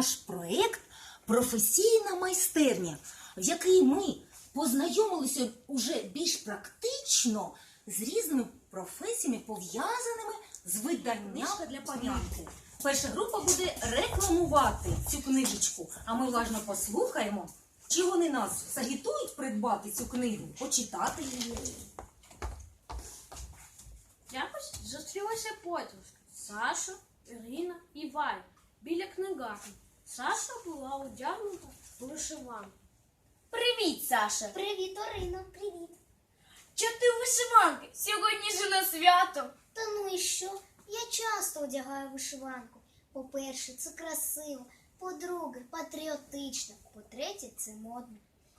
наш проєкт Професійна майстерня, в який ми познайомилися уже більш практично з різними професіями, пов'язаними з виданням для пам'ятки. Перша група буде рекламувати цю книжечку, а ми уважно послухаємо, чи вони нас загітують придбати цю книгу, почитати її. Якось зустрілася подружка Саша, Ірина і Валя біля книгарні. Саша була одягнута в вишиванку. Привіт, Саша! Привіт, Орино, привіт. Чого ти в вишиванки? Сьогодні ж на свято. Та ну і що? Я часто одягаю вишиванку. По-перше, це красиво. По-друге, патріотично. По-третє, це модно.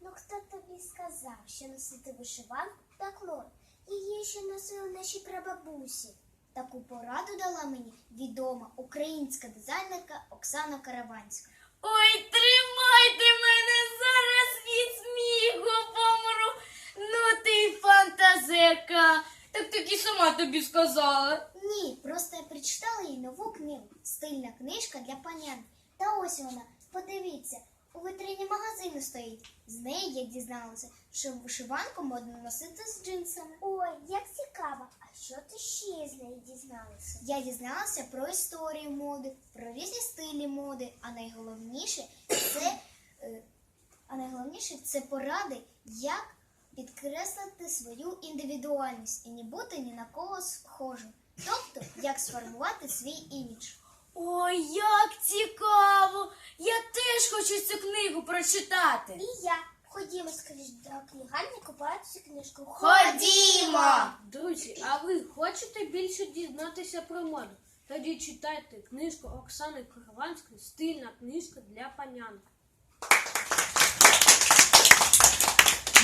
Ну хто тобі сказав, що носити вишиванку так модно? Її ще носили наші прабабусі. Таку пораду дала мені відома українська дизайнерка Оксана Караванська. Ой, тримайте мене зараз від сміху помру. Ну ти фантазерка. Так таки сама тобі сказала. Ні, просто я прочитала їй нову книгу. Стильна книжка для панянки. Та ось вона, подивіться, у витрині магазину стоїть. З неї я дізналася, що вишиванку модно носити з джинсами. Ой, як цікаво. А що ти ще з неї дізналася? Я дізналася про історію моди, про різні стилі моди, а найголовніше це, е, а найголовніше це поради, як підкреслити свою індивідуальність і не бути ні на кого схожим. Тобто, як сформувати свій імідж. Ой, як цікаво! Я теж хочу цю книгу прочитати. І я. Ходімо скоріш до книгарні, купувати цю книжку. Ходімо! Друзі, а ви хочете більше дізнатися про моду? Тоді читайте книжку Оксани Караванської Стильна книжка для панянки.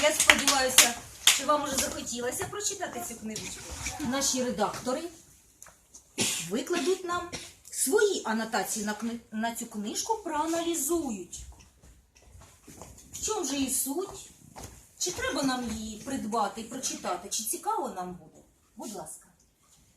Я сподіваюся, що вам уже захотілося прочитати цю книжечку. Наші редактори викладуть нам свої анотації на, кни... на цю книжку, проаналізують. В чому же її суть? Чи треба нам її придбати і прочитати? Чи цікаво нам буде? Будь ласка.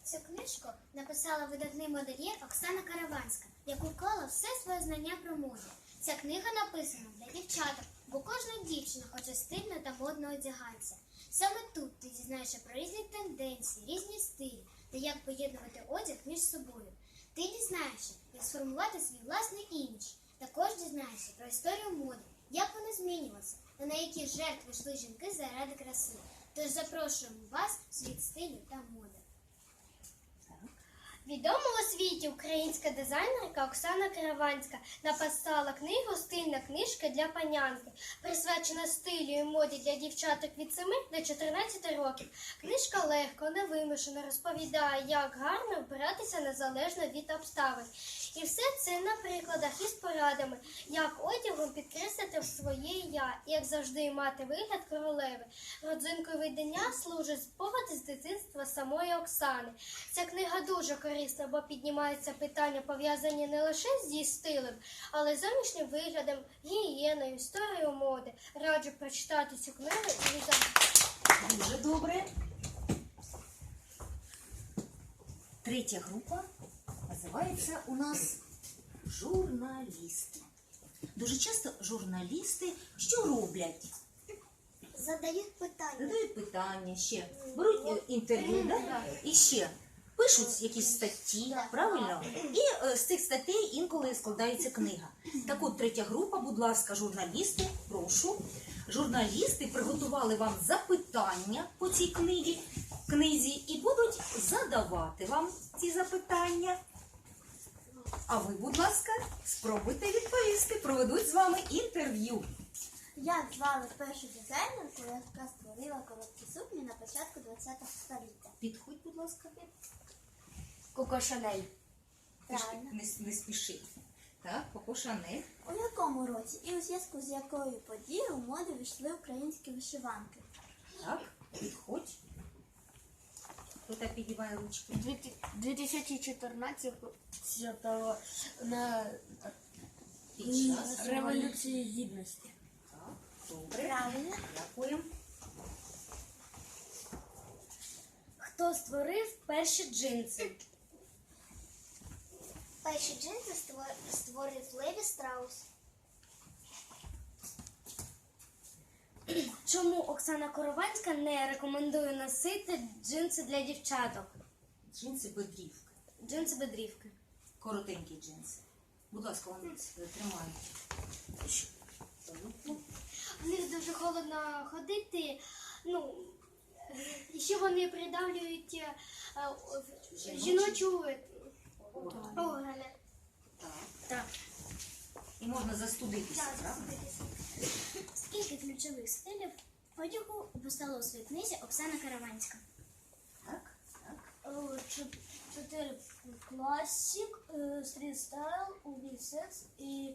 Цю книжку написала видатний модельєр Оксана Караванська, яка вклала все своє знання про моду. Ця книга написана для дівчаток, бо кожна дівчина хоче стильно та модно одягатися. Саме тут ти дізнаєшся про різні тенденції, різні стилі та як поєднувати одяг між собою. Ти дізнаєшся, як сформувати свій власний імідж. Також дізнаєшся про історію моди, як вона змінювалася та на які жертви йшли жінки заради краси. Тож запрошуємо вас в світ стилю та моди. Відома у світі українська дизайнерка Оксана Караванська написала книгу Стильна книжка для панянки, присвячена стилю і моді для дівчаток від 7 до 14 років. Книжка легко, невимушено розповідає, як гарно вбиратися незалежно від обставин. І все це на прикладах із порадами, як одягом підкреслити своє я, і як завжди мати вигляд королеви. Родзинкою видання служить спогади з дитинства самої Оксани. Ця книга дуже корисна, бо піднімаються питання, пов'язані не лише з її стилем, але й зовнішнім виглядом, гігієною, історією моди. Раджу прочитати цю книгу і віддам. Дуже добре. Третя група називається у нас журналісти. Дуже часто журналісти що роблять? Задають питання. Задають питання ще, беруть інтерв'ю, да? і ще пишуть якісь статті, правильно? І е, з цих статей інколи складається книга. Так от третя група, будь ласка, журналісти, прошу. Журналісти приготували вам запитання по цій книгі, книзі і будуть задавати вам ці запитання. А ви, будь ласка, спробуйте відповісти. Проведуть з вами інтерв'ю. Як звали першу дизайнерку, яка створила короткі сукні на початку ХХ століття? Підходь, будь ласка. Коко Шанель. Правильно. Не, не спіши. Так, Коко Шанель. У якому році і у зв'язку з якою подією у моду війшли українські вишиванки? Так, підходь. Хто так підіймає ручки? 2014 на Під час. Революції Гідності. Так, добре. Правильно. Дякуємо. Хто створив перші джинси? Перші джинси створ- створив Леві Страус. Чому Оксана Корованська не рекомендує носити джинси для дівчаток? Джинси бедрівки. Джинси бедрівки. Коротенькі джинси. Будь ласка, вони тримають. В них дуже холодно ходити. Ну, і ще вони придавлюють е, е, Жіночу? жіночу. Так. Так. І можна застудитися, правда? Скільки ключових стилів одягу описала у своїй книзі Оксана Караванська? Так, так. Е, Чотири класик, стрітстайл, унісекс і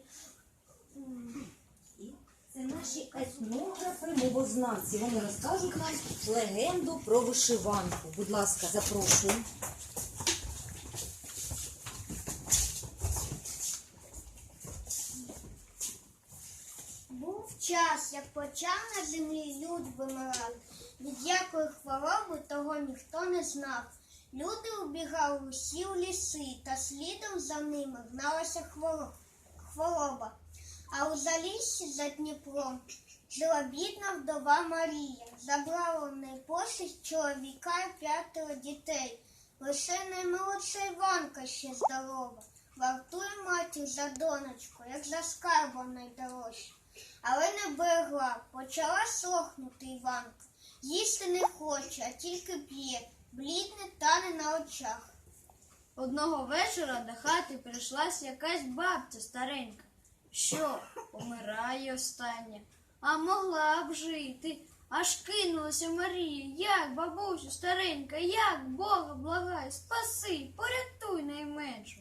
І це наші етнографи, мовознавці. Вони розкажуть нам легенду про вишиванку. Будь ласка, запрошую. Час, як почав на землі люд вимирати. Від якої хвороби того ніхто не знав. Люди убігали усі у ліси, та слідом за ними гналася хвороба. А у заліссі за Дніпром жила бідна вдова Марія. Забрала в неї посість чоловіка і п'ятеро дітей. Лише наймолодша Іванка ще здорова. Вартує матір за донечку, як за скарбом найдорожче. Але не берегла, почала сохнути Іванка. Їсти не хоче, а тільки п'є, блідне тане на очах. Одного вечора до хати прийшлась якась бабця старенька, що помирає остання, а могла б жити. Аж кинулася Марія. Як, бабусю, старенька, як Бога благай, спаси, порятуй найменшу.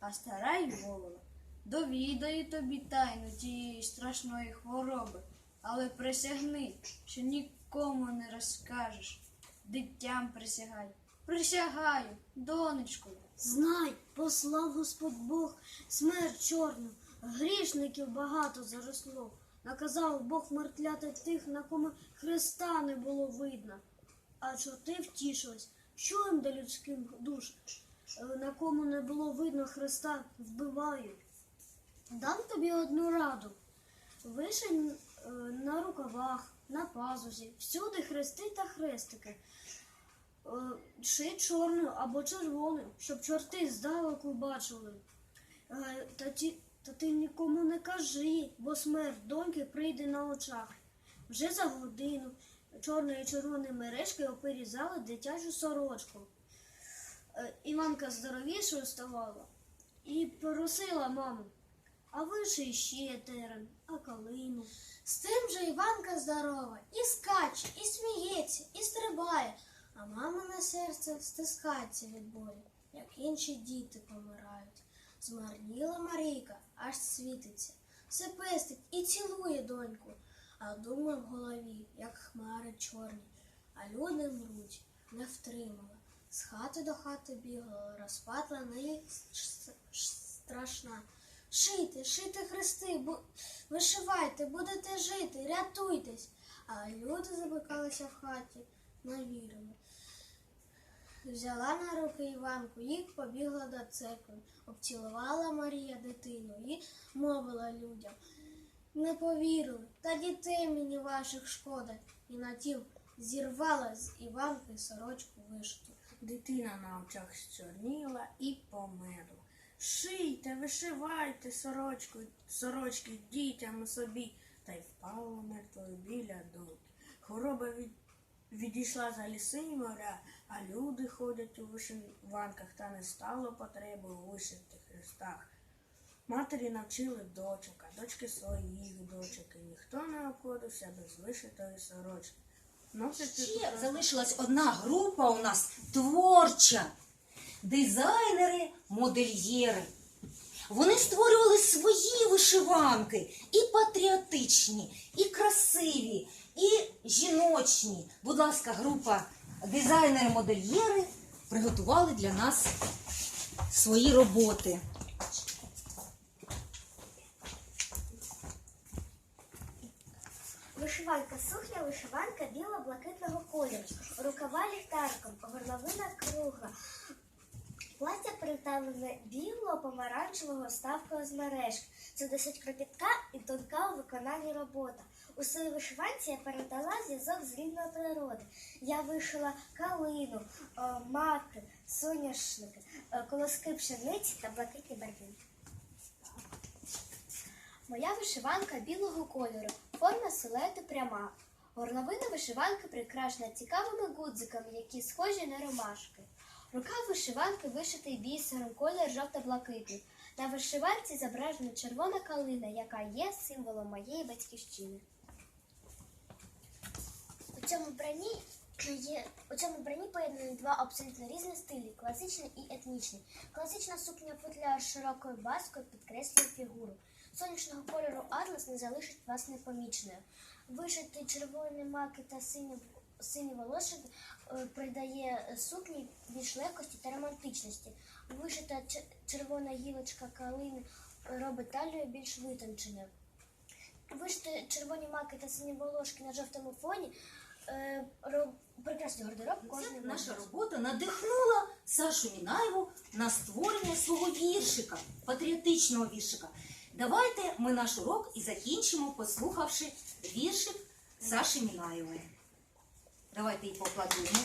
А стара й мовила, довідаю тобі тайну тієї страшної хвороби, але присягни, що нікому не розкажеш. Дитям присягай. Присягаю, донечкою. Знай, послав Господь Бог смерть чорну, грішників багато заросло. Наказав Бог мертвляти тих, на кому Христа не було видно. А чорти втішились, що їм до людських душ, на кому не було видно Христа, вбивають. Дам тобі одну раду. Вишень на рукавах, на пазузі, всюди хрести та хрестики. Е, Ши чорною або червоною, щоб чорти здалеку бачили. Е, Та, ті, та ти нікому не кажи, бо смерть доньки прийде на очах. Вже за годину чорної і червоної мережки оперізали дитячу сорочку. Е, Іванка здоровішою ставала і просила маму, а виший ще терен, а калину. З тим же Іванка здорова, і скаче, і сміється, і стрибає, а мамине серце стискається від болю, як інші діти помирають. Змарніла Марійка, аж світиться, все пестить і цілує доньку, а дума в голові, як хмари чорні, а люди мруть, не втримала. З хати до хати бігала, ш- ш- страшна. Шийте, шийте хрести, бу... вишивайте, будете жити, рятуйтесь. А люди замикалися в хаті, навірили. Взяла на руки Іванку і побігла до церкви. Обцілувала Марія дитину і мовила людям. Не повірили, та дітей мені ваших шкода. І на тім зірвала з Іванки сорочку вишиту. Дитина на очах зчорніла і померла. Шийте, вишивайте сорочку, сорочки дітям собі, та й впала мертвою біля доньки. Хвороба від, відійшла за ліси й моря, а люди ходять у вишиванках, та не стало потреби у вишитих хрестах. Матері навчили дочок, а дочки своїх дочок, і ніхто не обходився без вишитої сорочки. Ще залишилась одна група у нас творча. Дизайнери, модельєри. Вони створювали свої вишиванки і патріотичні, і красиві, і жіночні. Будь ласка, група дизайнери-модельєри приготували для нас свої роботи. Вишиванка сухня, вишиванка біло-блакитного кольору. Рукава ліхтариком, горловина кругла. Плаття приталене білого помаранчевого ставкою з мережки. Це досить кропітка і тонка у виконанні робота. У своїй вишиванці я передала зв'язок з рідної природи. Я вишила калину, е, маки, соняшники, е, колоски пшениці та блакитні барвінки. Моя вишиванка білого кольору, форма силуету пряма. Горловина вишиванки прикрашена цікавими гудзиками, які схожі на ромашки. Рукав вишиванки вишитий бісером, колір жовто-блакитний. На вишиванці зображена червона калина, яка є символом моєї батьківщини. У цьому брані є у цьому брані поєднані два абсолютно різні стилі класичний і етнічний. Класична сукня футляр з широкою баскою підкреслює фігуру. Сонячного кольору атлас не залишить вас непоміченою. Вишити червоні маки та сині, сині волошки е, придає сукні більш легкості та романтичності. Вишита червона гілочка калини робить талію більш витонченою. Вишити червоні маки та сині волошки на жовтому фоні е, роб... прикрасить гардероб кожної наша робота надихнула Сашу Мінаєву на створення свого віршика, патріотичного віршика. Давайте ми наш урок і закінчимо, послухавши віршик Саші Мінаєвої. Давайте її поаплодуємо.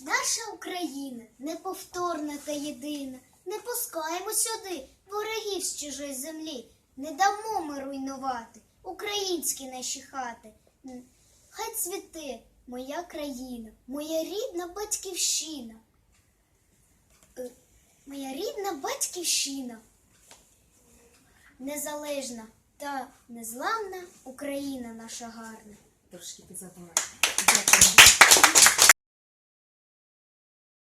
Наша Україна неповторна та єдина. Не пускаємо сюди ворогів з чужої землі. Не дамо ми руйнувати українські наші хати. Хай цвіте моя країна, моя рідна батьківщина. Е, Моя рідна батьківщина. Незалежна та незламна Україна наша гарна. Трошки підзадумати. Дякую.